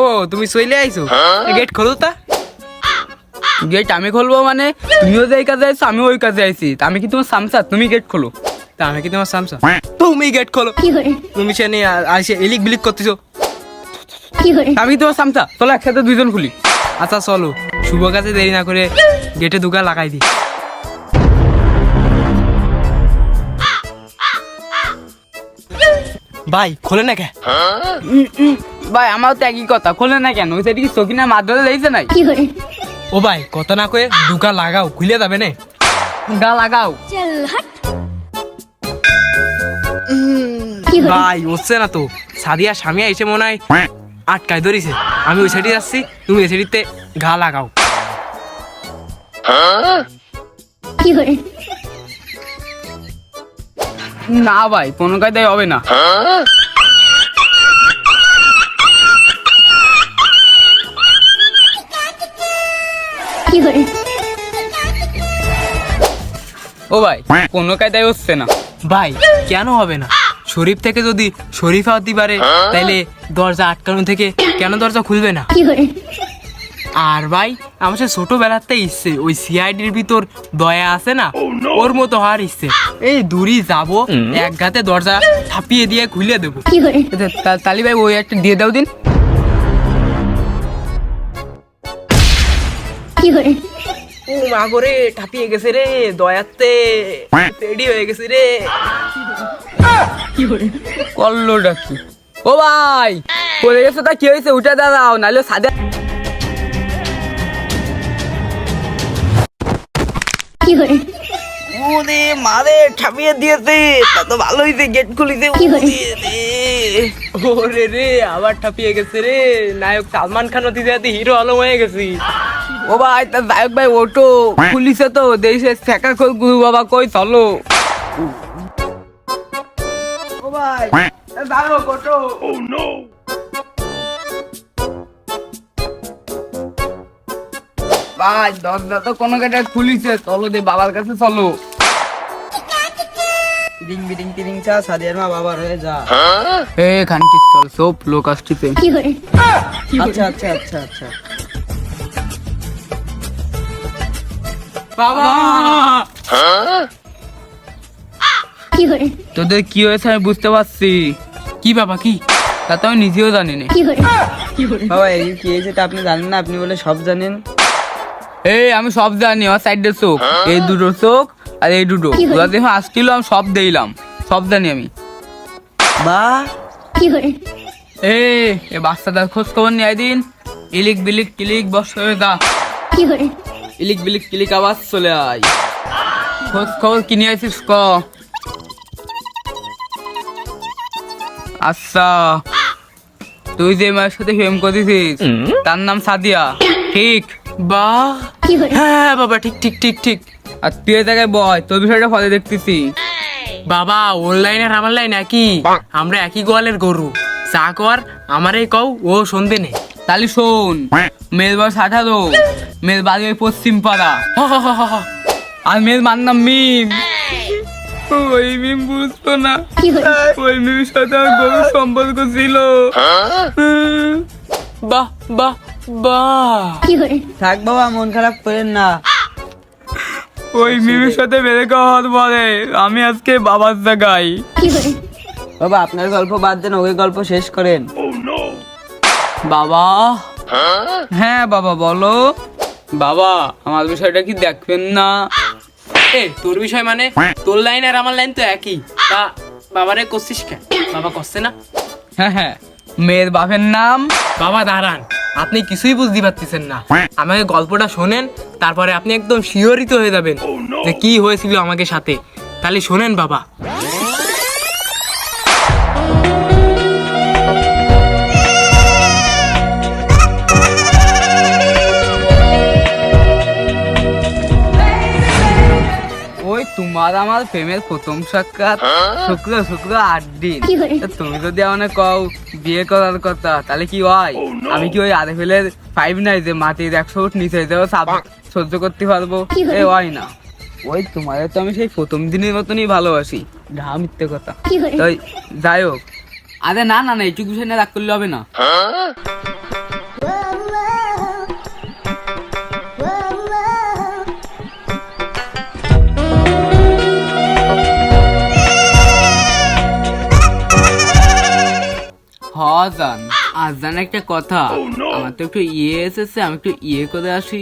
ও তুমি চলে আইছো? গেট খোলো তা। গেট আমি খুলবো মানে তুমিও যে কাজে আইছো আমিও ওই কাজে আইছি। আমি কি তোমার সামসা? তুমি গেট খোলো। তা আমি কি তোমার সামসা? তুমি গেট খোলো। তুমি সে নিয়ে আসে এলিক বিলিক করতেছো। আমি তোমার সামসা? চলো একসাথে দুইজন খুলি। আচ্ছা চলো। শুভ কাছে দেরি না করে গেটে দুগা লাগাই দি ভাই খোলে না কে? ভাই আমার তো একই কথা খোলে না কেন? ওই সাইডে কি সকিনা মাদ্রাসা লেগেছে নাই? ও ভাই কত না কয়ে দুগা লাগাও খুলে যাবে না। গা লাগাও। ভাই হচ্ছে না তো। সাদিয়া স্বামী এসে মনে হয় আটকায় ধরিছে। আমি ওই সাইডে যাচ্ছি তুমি ওই সাইডে ঘা লাগাও। না ভাই কোনো কায়দায় হবে না। ও ভাই কোনো কায়দায় হচ্ছে না। ভাই কেন হবে না? শরীফ থেকে যদি শরীফা হতে পারে তাইলে দরজা আটকানো থেকে কেন দরজা খুলবে না? আর ভাই আমার সে ছোটবেলাতে ইচ্ছে ওই সিআইডির ভিতর দয়া আছে না ওর মতো হওয়ার ইচ্ছে। এই দূরই যাব এক গাতে দরজা থাপিয়ে দিয়ে খুলে দেবো। তালি ভাই ওই একটা দিয়ে দাও দিন। ও মা করে ঠাপিয়ে গেছে রে দয়াতে। রেডি হয়ে গেছে রে। করল ডাকি ও ভাই পড়ে গেছে তা কি হয়েছে? উঠে দাঁড়াও নাহলে সাদা ওরে মারে ঠাপিয়ে দিয়েছে তা তো ভালো হয়েছে গেট খুলিছে ওরে রে আবার ঠাপিয়ে গেছে রে। নায়ক সালমান খান অতি যাতে হিরো আলম হয়ে গেছি। ও ভাই তা নায়ক ভাই ওটো খুলিছে তো দেশে শেখা খোল গুরু বাবা কই চলো। ও ভাই দাঁড়ো কোটো ভাই দরজা তো কোনো কাটা খুলিছে। চলো দে বাবার কাছে চলো। বিডিং বিডিং টিডিং চা সাদিয়ার মা বাবার হয়ে যা। এ খান কি চল সব লোক আসছে আচ্ছা আচ্ছা আচ্ছা আচ্ছা। বাবা! তোদের কি হয়েছে আমি বুঝতে পারছি। কি বাবা কি? তা তো আমি নিজেও জানি না। বাবা এই কি হয়েছে তা আপনি জানেন না? আপনি বলে সব জানেন। এই আমি সব জানি আমার সাইডের চোখ। এই দুটো চোখ আর এই দুটো। ওরা যখন আসছিল আমি সব দিলাম। সব জানি আমি। বা এ এ বাচ্চাটার খোঁজ খবর নিয়ে দিন। ইলিক বিলিক কিলিক বস হয়ে যা। ইলিক বিলিক কিলিক আবার চলে আয়। খোঁজ খবর কিনে আছিস ক? আচ্ছা। তুই যে মায়ের সাথে প্রেম করেছিস তার নাম সাদিয়া। ঠিক। বা হ্যাঁ বাবা ঠিক ঠিক ঠিক ঠিক। আর তুই এই জায়গায় বয় তোর বিষয়টা ফলে দেখতেছি। বাবা অনলাইন আর আমার লাইন একই। আমরা একই গোয়ালের গরু। চা কর আমারই কও ও শুনবে নে। তাহলে শোন মেয়ের বয়স আঠারো মেয়ের বাড়ি ওই পশ্চিম পাড়া। আর মেয়ের মার নাম মিম। ওই মিম বুঝতো না। ওই মিমের সাথে আমার গভীর সম্পর্ক ছিল। বাহ বাহ। বাহ থাক বাবা মন খারাপ করেন না। ওই মিমের সাথে বেড়ে হওয়ার পরে আমি আজকে বাবার জায়গায়। বাবা আপনার গল্প বাদ দেন ওকে গল্প শেষ করেন। বাবা। হ্যাঁ বাবা বলো। বাবা আমার বিষয়টা কি দেখবেন না? এ তোর বিষয় মানে? তোর লাইন আর আমার লাইন তো একই। তা বাবারে করছিস কেন? বাবা করছে না? হ্যাঁ হ্যাঁ। মেয়ের বাপের নাম? বাবা দাঁড়ান। আপনি কিছুই বুঝতে পারতেছেন না। আমাকে গল্পটা শোনেন তারপরে আপনি একদম শিহরিত হয়ে যাবেন যে কি হয়েছিল আমাকে সাথে। তাহলে শোনেন বাবা। তোমার আমার প্রেমের প্রথম সাক্ষাৎ শুক্র শুক্র আট দিন। তুমি যদি আমাকে কও বিয়ে করার কথা তাহলে কি হয়? আমি কি ওই আধে ফেলের ফাইভ নাই যে মাটির একশো ফুট নিচে যাও সহ্য করতে পারব? এ হয় না। ওই তোমাদের তো আমি সেই প্রথম দিনের মতনই ভালোবাসি। ঘা মিথ্যে কথা। তো যাই হোক। আরে না না না এইটুকু বিষয় নিয়ে রাগ করলে হবে না। হজান আজান একটা কথা। আমার তো একটু ইয়ে এসেছে আমি একটু ইয়ে করে আসি।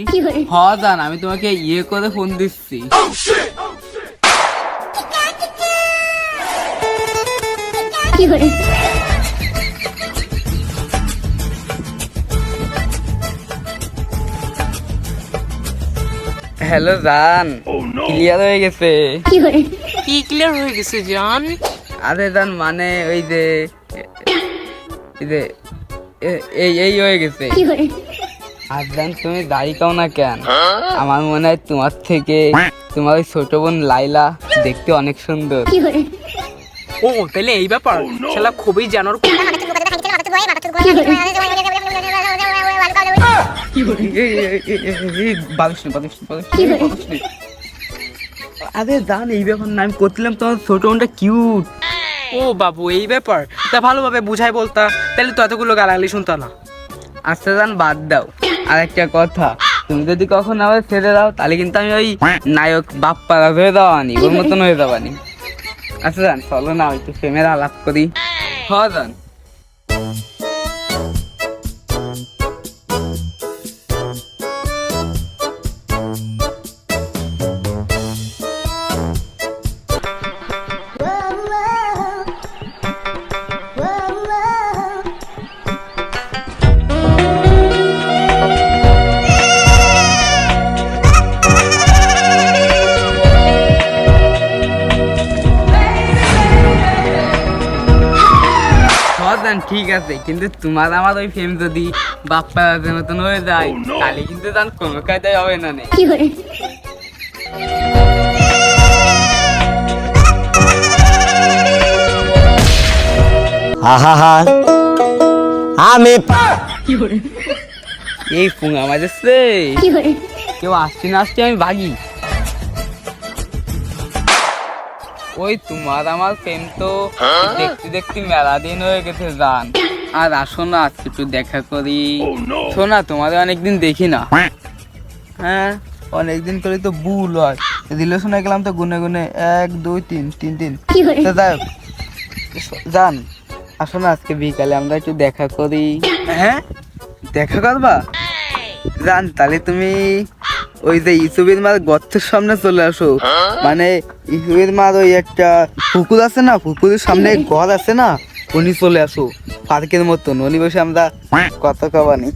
হজান আমি তোমাকে ইয়ে করে ফোন দিচ্ছি। হ্যালো জান। ক্লিয়ার হয়ে গেছে? কি ক্লিয়ার হয়ে গেছে জান? আরে জান মানে ওই যে যে এ- এই এই হয়ে গেছে। আর জান তুমি দাড়ি কাও না কেন? আমার মনে হয় তোমার থেকে তোমার ওই ছোট বোন লাইলা দেখতে অনেক সুন্দর। ও তাহলে এই ব্যাপার। শালা খুবই জানোর। আরে জান এই ব্যাপার না আমি করছিলাম তোমার ছোট বোনটা কিউট ও বাবু এই ব্যাপার। তা ভালোভাবে বুঝাই বলতা তাহলে তো এতগুলো গালাগালি শুনতো না। আস্তে জান বাদ দাও। আর একটা কথা তুমি যদি কখনো আবার ছেড়ে দাও তাহলে কিন্তু আমি ওই নায়ক বাপ্পারা হয়ে আনি ওর মতন হয়ে দাও আনি আচ্ছা জান চলো না ওই তো প্রেমের আলাপ করি। হ জান। ঠিক আছে কিন্তু তোমার আমার ওই ফেম যদি বাপ্পা বাপ্পাদের মতন হয়ে যায় তাহলে কিন্তু তার কোনো কাজে হবে না নে। আহা আমি এই পুঙা মাঝে কেউ আসছে না আসছে আমি ভাগি ওই তোমার আমার প্রেম তো দেখতে দেখতে মেলা দিন হয়ে গেছে জান। আর আসো না আজকে একটু দেখা করি। শোনা তোমাদের অনেকদিন দেখি না। হ্যাঁ অনেকদিন করে তো ভুল হয়। রিলেশনে গেলাম তো গুনে গুনে এক দুই তিন তিন তিন। যাই জান আসো না আজকে বিকালে আমরা একটু দেখা করি। হ্যাঁ? দেখা করবা? জান তাহলে তুমি ওই যে ইসুবির মার গর্তের সামনে চলে আসো। মানে ইসুবির মার ওই একটা পুকুর আছে না পুকুরের সামনে ঘর আছে না উনি চলে আসো পার্কের মতন। উনি বসে আমরা কথা কবানি।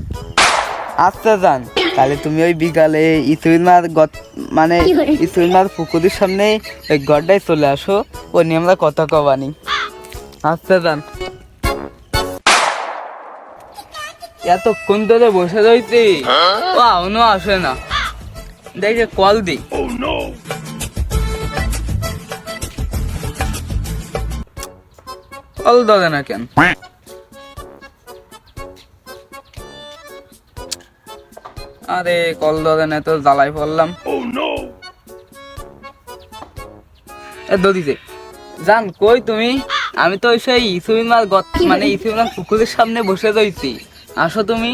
আচ্ছা জান তাহলে তুমি ওই বিকালে ইসুবির মার গত মানে ইসুবির মার পুকুরের সামনে ওই গড়টাই চলে আসো উনি আমরা কথা কবানি। আচ্ছা যান। এতক্ষণ ধরে বসে রয়েছি ও এখনও আসে না। দেখে কল দি। কল ধরে না কেন? আরে কল ধরে না তো জ্বালাই পড়লাম। এ দদিতে জান কই তুমি? আমি তো ওই সেই ইসুবিন মার মানে ইসুবিন মার পুকুরের সামনে বসে রয়েছি। আসো তুমি।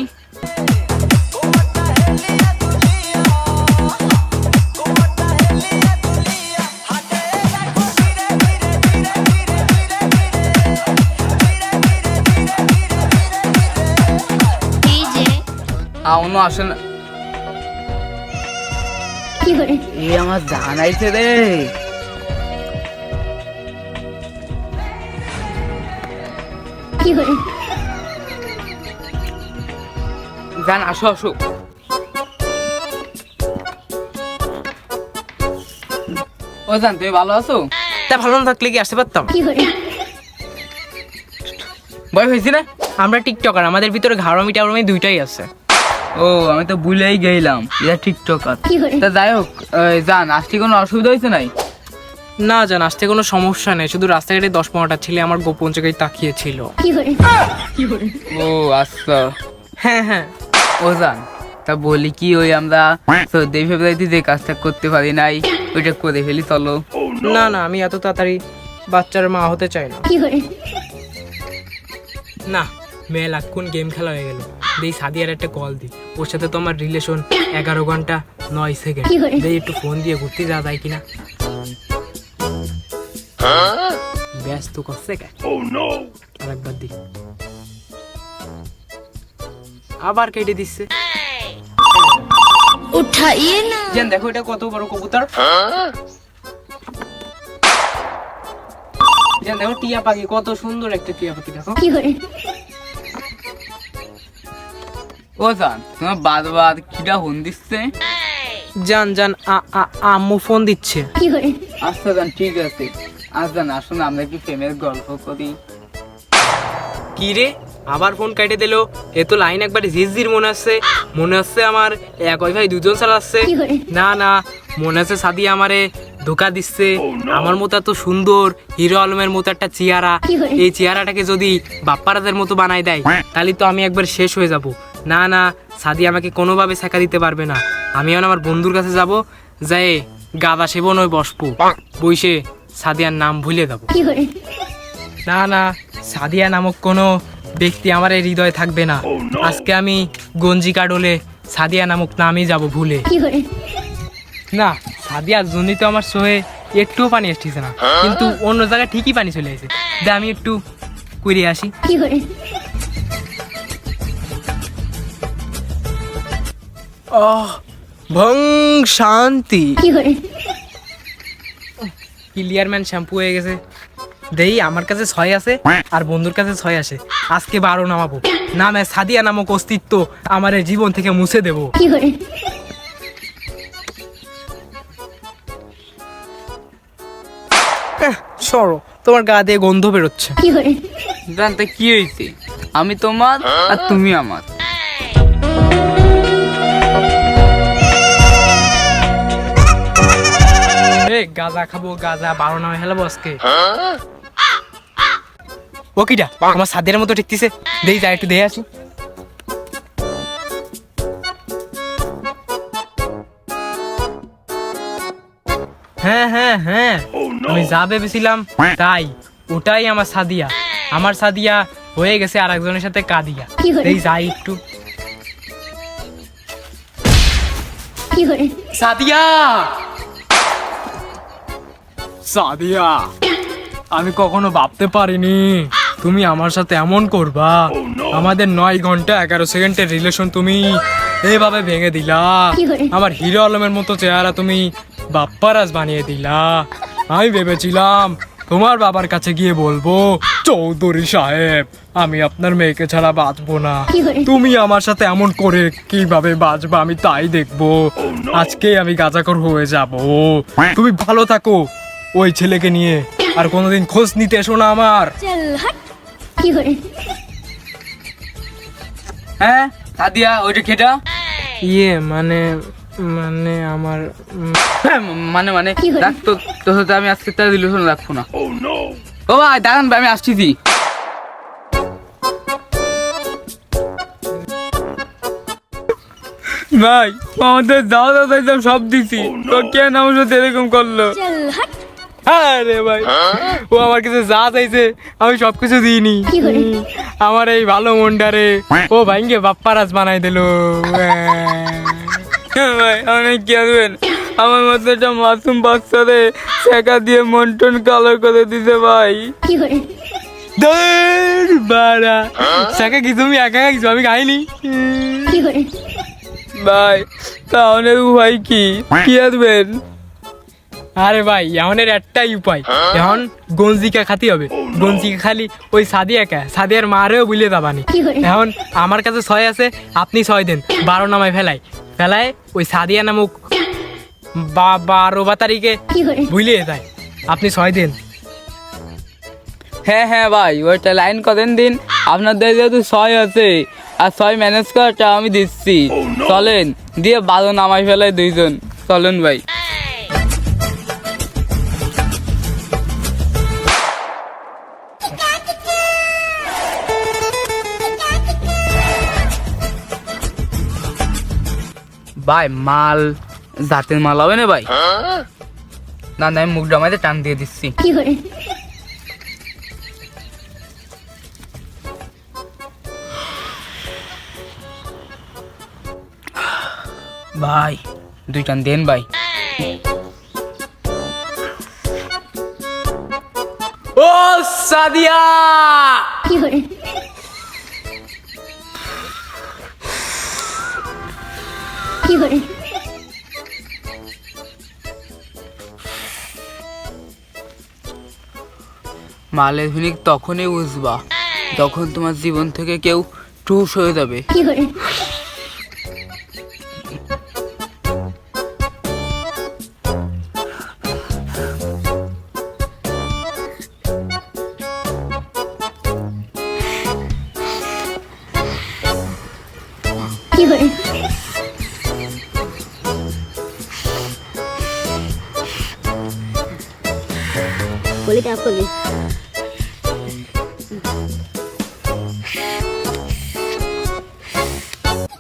আসে না। আমার জানাইছে রে। জান আসো আসো। ও জান তুমি ভালো আছো? তা ভালো না থাকলে কি আসতে পারতাম? ভয় হয়েছি না? আমরা টিকটকার আমাদের ভিতরে ঘাড়মি টাড়মি দুইটাই আছে। ও আমি তো ভুলেই গেলাম। এটা টিকটক তা যাই হোক জান আসতে কোনো অসুবিধা হয়েছে নাই? না জান আসতে কোনো সমস্যা নেই। শুধু রাস্তাঘাটে দশ পনেরোটা ছেলে আমার গোপন জায়গায় তাকিয়েছিল। ও আচ্ছা। হ্যাঁ হ্যাঁ। ও জান তা বলি কি ওই আমরা চোদ্দই ফেব্রুয়ারিতে যে কাজটা করতে পারি নাই ওইটা করে ফেলি চলো। না না আমি এত তাড়াতাড়ি বাচ্চার মা হতে চাই না। না মেয়ে লাক্ষণ গেম খেলা হয়ে গেল। দেই সাদিয়ার একটা কল দিই। ওর সাথে তো আমার রিলেশন এগারো ঘণ্টা নয় সেকেন্ড দেই একটু ফোন দিয়ে ঘুরতে যাওয়া যায় কিনা। ব্যস্ত করছে oh, আরেকবার দিই। আবার কেটে দিচ্ছে। উঠাইয়ে না। জান দেখো এটা কত বড় কবুতর। জান দেখো টিয়া পাখি কত সুন্দর একটা টিয়া পাখি দেখো। ও জান তোমার বাদ বাদ কিটা ফোন দিচ্ছে? জান জান আ- আ- আম্মু ফোন দিচ্ছে। আচ্ছা জান ঠিক আছে। আজ জান আসুন আমরা একটু প্রেমের গল্প করি। কি রে? আবার ফোন কেটে দিল। এ তো লাইন একবার ঝিরঝির মনে হচ্ছে মনে হচ্ছে আমার এক ওই ভাই দুজন চালাচ্ছে না না মনে হচ্ছে সাদি আমারে ধোকা দিচ্ছে। আমার মতো এত সুন্দর হিরো আলমের মতো একটা চেহারা। এই চেহারাটাকে যদি বাপ্পারাদের মতো বানাই দেয় তাহলে তো আমি একবার শেষ হয়ে যাব। না না সাদি আমাকে কোনোভাবে শেখা দিতে পারবে না। আমি এখন আমার বন্ধুর কাছে যাব যাই গাদা সেবন ওই বসবো। বইসে সাদিয়ার নাম ভুলে দেবো না না সাদিয়া নামক কোনো ব্যক্তি আমার এই হৃদয়ে থাকবে না। আজকে আমি গঞ্জি কাডলে সাদিয়া নামক নামই যাব ভুলে। না সাদিয়ার জন্যই তো আমার সোহে একটুও পানি আসতেছে না। কিন্তু অন্য জায়গায় ঠিকই পানি চলে এসেছে যে আমি একটু কুড়িয়ে আসি। আহ ভং শান্তি। ক্লিয়ারম্যান শ্যাম্পু হয়ে গেছে। দেই আমার কাছে ছয় আছে আর বন্ধুর কাছে ছয় আছে। আজকে বারো নামাবো। নামে সাদিয়া নামক অস্তিত্ব আমার এই জীবন থেকে মুছে দেবো। সরো তোমার গা দিয়ে গন্ধ বেরোচ্ছে। জান কি হয়েছে? আমি তোমার আর তুমি আমার। গাজা খাব গাজা বারো নামে হেলাবো আজকে। ও কিটা আমার সাদের মতো ঠিকতিছে। দেই যাই একটু দেখে আসি। হ্যাঁ হ্যাঁ হ্যাঁ আমি যা ভেবেছিলাম তাই ওটাই আমার সাদিয়া। আমার সাদিয়া হয়ে গেছে আর একজনের সাথে কাদিয়া। এই যাই একটু। সাদিয়া! সাদিয়া আমি কখনো ভাবতে পারিনি। তুমি আমার সাথে এমন করবা। আমাদের নয় ঘণ্টা এগারো সেকেন্ডের রিলেশন তুমি এইভাবে ভেঙে দিলা। আমার হিরো আলমের মতো চেহারা তুমি বাপ্পারাজ বানিয়ে দিলা। আমি ভেবেছিলাম তোমার বাবার কাছে গিয়ে বলব চৌধুরী সাহেব আমি আপনার মেয়েকে ছাড়া বাঁচবো না। তুমি আমার সাথে এমন করে কীভাবে বাঁচবা আমি তাই দেখব। আজকে আমি গাজাকর হয়ে যাব। তুমি ভালো থাকো। ওই ছেলেকে নিয়ে। আর কোনোদিন খোঁজ নিতে এসো না আমার। হ্যাঁ সাদিয়া ওইটা খেটা ইয়ে মানে মানে আমার হ্যাঁ, মানে মানে রাখ তো তোর সাথে আমি আজকে তার রিলেশন রাখব না। ও ভাই দাঁড়ান আমি আসছি দি ভাই আমাদের দাদা দাদা সব দিছি। oh, তো কেন আমার সাথে এরকম করল? আরে ভাই। ও আমার কাছে যা চাইছে আমি সবকিছু দিইনি। আমার এই ভালো মনটারে ও ভাইকে বাপ্পারাজ বানাই দিল। ভাই অনেক কি আসবেন? আমার মতো একটা মাসুম বাচ্চারে শেখা দিয়ে মন টন কালার করে দিতে ভাই। ধুর, বাড়া। শেখা কি তুমি? একা একা কিছু আমি খাইনি? ভাই তাহলে উপায় কি? কি আসবেন? আরে ভাই এমনের একটাই উপায়। এখন গঞ্জিকা খাতি হবে। গঞ্জিকা খালি ওই সাদিয়া কে সাদিয়ার মারেও বুঝলে দাবানি এখন আমার কাছে ছয় আছে আপনি ছয় দেন। বারো নামায় ফেলাই। ফেলায় ওই সাদিয়া নামক বা বারো বা তারিখে বুঝলে যায়। আপনি ছয় দিন। হ্যাঁ হ্যাঁ ভাই ওইটা লাইন কদিন দিন। আপনার আপনাদের যেহেতু ছয় আছে আর ছয় ম্যানেজ করাটা আমি দিচ্ছি। চলেন দিয়ে বারো নামাই ফেলাই দুইজন। চলেন ভাই। ভাই মাল জাতের মাল হবে না ভাই? হ্যাঁ? না না আমি মুখ ডামাইতে টান দিয়ে দিচ্ছি। ভাই দুই টান দেন ভাই। ও সাদিয়া! মালেভিনিক তখনই বুঝবা যখন তোমার জীবন থেকে কেউ টুস হয়ে যাবে। করবি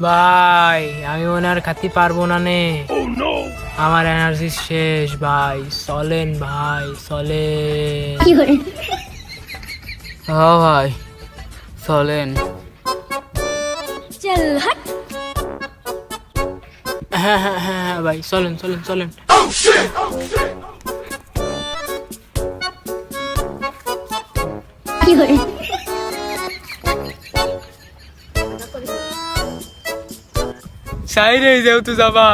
ভাই আমি মনে আর খাতে পারব না নে। আমার এনার্জি শেষ ভাই। চলেন ভাই চলেন। হ্যাঁ ভাই চলেন। চল হট। হ্যাঁ হ্যাঁ হ্যাঁ হ্যাঁ ভাই চলেন চলেন চলেন। সাইরে যেহেতু যাবা।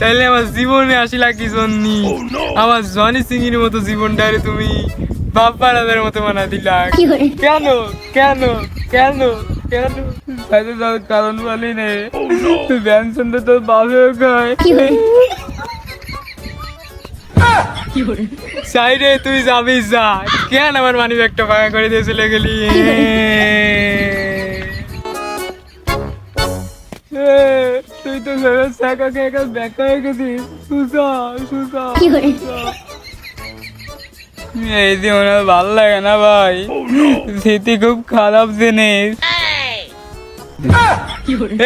তাইলে আমার জীবনে আসিলা কি জন্যি? আমার জনি সিং এর মতো জীবনটারে তুমি বাপ্পারাদের মতো বানা দিলা। কেন? কেন? কেন? কেন? তাইলে তার কারণ বলি নে। ব্যানসন তো তোর বাপেও খায় সাইরে তুই যাবি যা। কেন আমার মানি ব্যাগটা ফাঁকা করে দিয়ে চলে গেলি? তুই তো ভেবে খেয়ে খেয়ে ব্যাকা হয়ে গেছিস। সুসা সুসা এই জীবন ভালো লাগে না ভাই। স্মৃতি খুব খারাপ জিনিস।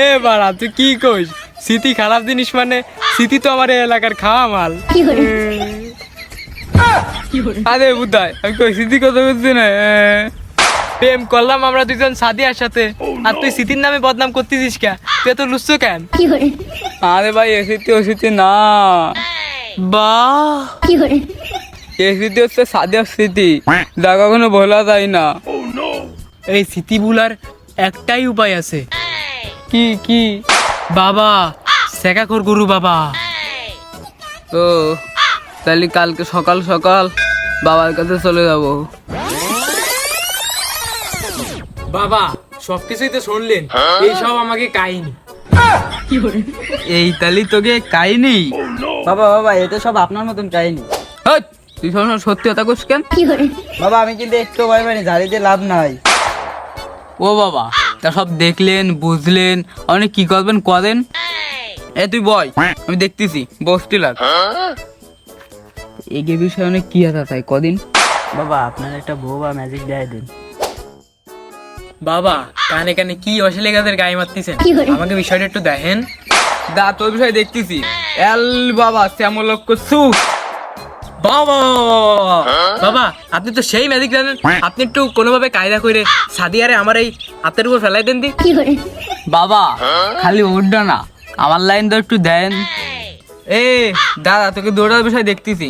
এ বাড়া তুই কি কইস? স্মৃতি খারাপ জিনিস মানে স্মৃতি তো আমার এলাকার খাওয়া মাল আরে বুধাই আমি কই স্মৃতি কথা বলছি না? প্রেম করলাম আমরা দুজন সাদিয়ার সাথে। আর তুই স্মৃতির নামে বদনাম করতেছিস কে? তুই এত লুচ্ছ কেন? আরে ভাই এ স্মৃতি ও স্মৃতি না। বাহ এ স্মৃতি হচ্ছে সাদের স্মৃতি যা কখনো ভোলা যায় না। এই স্মৃতি ভুলার একটাই উপায় আছে। কি কি? বাবা শেখা কর গুরু বাবা। ও তাহলে কালকে সকাল সকাল বাবার কাছে চলে যাব। বাবা সবকিছুই তো শুনলেন। এই সব আমাকে কাহিনী। এই তালি তোকে কাহিনি? বাবা বাবা এটা সব আপনার মতন কাহিনী। তুই সবসময় সত্যি কথা কইস কেন? বাবা আমি কিন্তু একটু ভয় পাইনি ঝাড়ি দিয়ে লাভ নাই। ও বাবা তা সব দেখলেন বুঝলেন অনেক কি করবেন করেন? এ তুই বয় আমি দেখতেছি বসটি লাগ এগে বিষয়ে অনেক কি আছে তাই? কদিন? বাবা আপনার একটা বউ বা ম্যাজিক দেয় দিন। বাবা কানে কানে কি অশ্লীল গাছের গায়ে মারতেছেন? আমাকে বিষয়টা একটু দেখেন। দা তোর বিষয়ে দেখতেছি। এল বাবা শ্যামলক্ষ সু বাবা! বাবা আপনি তো সেই ম্যাজিক জানেন। আপনি একটু কোনোভাবে কায়দা করে সাদিয়ারে আমার এই হাতের উপর ফেলাই দেন দি। বাবা খালি উঠডা না আমার লাইন তো একটু দেন। এ দাদা তোকে দৌড়ার বিষয় দেখতেছি।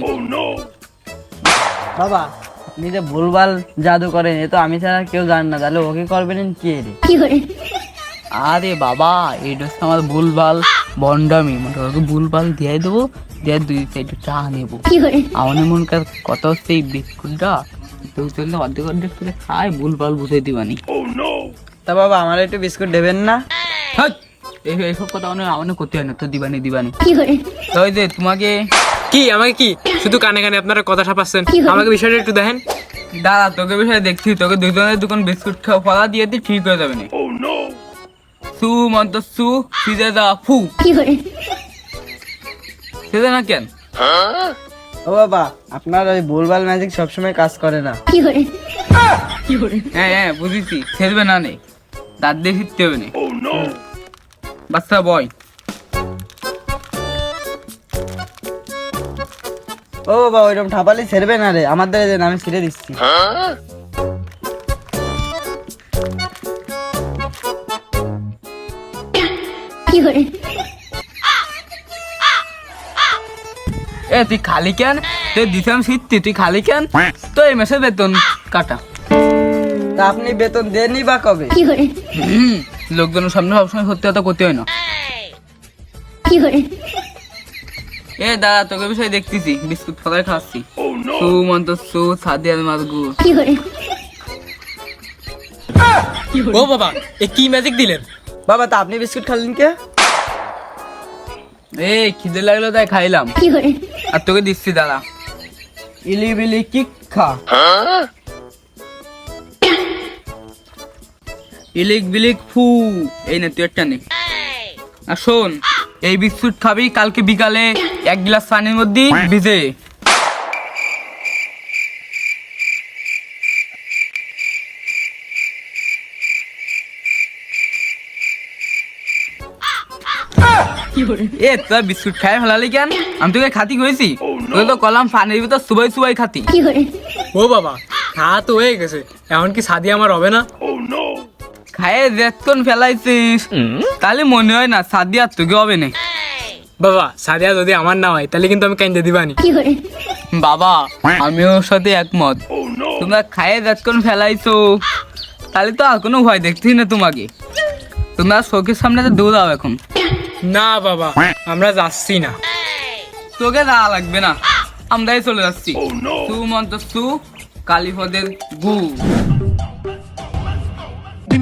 বাবা আপনি যে ভুলভাল জাদু করেন এ তো আমি ছাড়া কেউ জানে না। তাহলে ওকে করবেন কি রে? আরে বাবা এটা হচ্ছে আমার ভুলভাল বন্ডামি মানে ওকে ভুলভাল দিয়ে দেবো দিয়ে দুই সাইডে চা নেব। আমার মন কার কথা হচ্ছে এই বিস্কুটটা তুই চললে অর্ধেক অর্ধেক করে খাই ভুলভাল বুঝে দিবানি। তা বাবা আমার একটু বিস্কুট দেবেন না? হাট! এই এইসব কথা অনেক আমার করতে হয় না? তো দিবানি দিবানি। ওই যে তোমাকে কি? আমাকে কি? শুধু কানে কানে আপনারা কথা ছাপাচ্ছেন। আমাকে বিষয়টা একটু দেখেন। দাদা তোকে বিষয়ে দেখছি। তোকে দুজনের দোকান বিস্কুট খাওয়া ফলা দিয়ে দি ঠিক হয়ে যাবে না। সু মন্ত সু সিজে দা ফু। সিজে না কেন? ও বাবা আপনার ওই ভুলভাল ম্যাজিক সবসময় কাজ করে না। হ্যাঁ হ্যাঁ বুঝেছি। ছেড়বে না নেই দাঁত দিয়ে ফিরতে হবে না। বাচ্চা বয়। ও বাবা ওইরকম ঠাপালি ছেড়বে না রে। আমার দ্বারা দেন আমি ছেড়ে দিচ্ছি। এ তুই খালি কেন? তুই দিতাম ফিরতি তুই খালি কেন? তো এই মাসে বেতন কাটা। তা আপনি বেতন দেননি বা কবে? লোকজনের সামনে সবসময় সত্যি কথা করতে হয় না। এ দাদা তোকে বিষয় দেখতেছি। বিস্কুট খাচ্ছি। সু মন্ত সু মারগু ও বাবা এ কি ম্যাজিক দিলেন? বাবা তা আপনি বিস্কুট খালেন কে? এ খিদে লাগল তাই খাইলাম। আর তোকে দিচ্ছি দাদা ইলি বিলি কিক খা ইলিক বিলিক ফু। এই না তুই একটা নে। আর শোন এই বিস্কুট খাবি কালকে বিকালে এক গ্লাস পানির মধ্যে ভিজে। এ তোর বিস্কুট খাই ফেলালি কেন? আমি তোকে খাতি হয়েছি তোকে তো কলাম পানির ভিতর সুবাই সুবাই খাতি। ও বাবা হ্যাঁ তো হয়ে গেছে। এখন কি সাদি আমার হবে না? খায়ে যেতক্ষণ ফেলাইছিস। তাহলে মনে হয় না সাদি আর তোকে হবে না বাবা সাদিয়া যদি আমার না হয় তাহলে কিন্তু আমি কাইন্দে দিবানি। বাবা আমিও সাথে একমত। তোমরা খায়ে যতক্ষণ ফেলাইছো। তাহলে তো আর কোনো ভয় দেখছি না তোমাকে। তোমরা চোখের সামনে তো দৌড়াও এখন। না বাবা আমরা যাচ্ছি না। তোকে যাওয়া লাগবে না। আমরাই চলে যাচ্ছি। তু মন্ত সু কালীপদের গু।